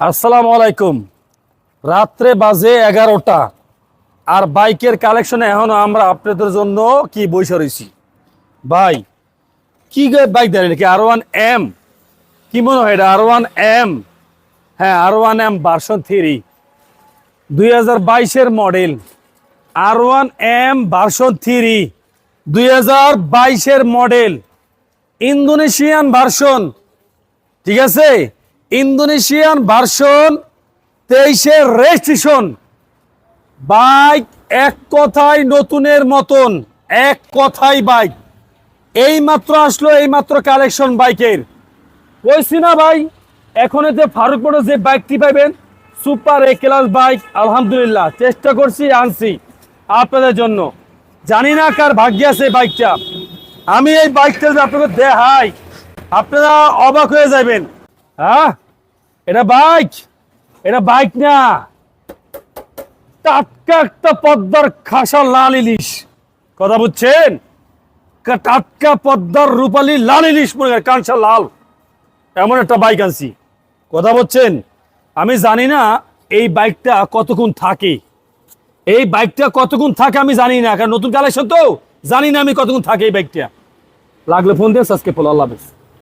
আসসালামু আলাইকুম। রাত্রে বাজে এগারোটা আর বাইকের কালেকশনে এখনও আমরা আপনাদের জন্য কি বসে রয়েছি? ভাই, কি বাইক দেন নাকি? আর ওয়ান এম কি মনে হয় এটা আর ওয়ান এম হ্যাঁ R one M version three দুই হাজার বাইশের model R one M version three দুই হাজার বাইশের মডেল ইন্দোনেশিয়ান ভার্সন ঠিক আছে? ইন্দোনেশিয়ান ভার্সন তেইশের রেজিস্ট্রেশন। বাইক এক কথায় নতুনের মতন, এক কথাই বাইক। এই মাত্র আসলো এই মাত্র কালেকশন বাইকের। কইছি না ভাই, এখন যে ফারুক মোটর যে বাইকটি পাবেন, সুপার এ ক্লাস বাইক, আলহামদুলিল্লাহ। চেষ্টা করছি, আনছি আপনাদের জন্য। জানি না কার ভাগ্যে আছে বাইকটা। আমি এই বাইকটা যদি আপনাকে দেখাই, আপনারা অবাক হয়ে যাবেন। হ্যাঁ? এটা বাইক এটা বাইক না। টাটকা একটা পদ্মার খাসা লাল ইলিশ। কথা বুঝছেন? টাটকা পদ্মার রূপালী লাল ইলিশ মনে কাঁচা লাল। এমন একটা বাইক আনছি। কথা বলছেন আমি জানি না এই বাইকটা কতক্ষণ থাকে। এই বাইকটা কতক্ষণ থাকে আমি জানি না, কারণ নতুন কালেকশন তো। জানি না আমি কতক্ষণ থাকে এই বাইকটা লাগলে ফোন দিয়ে আজকে ফলো আল্লাহ হাফেজ।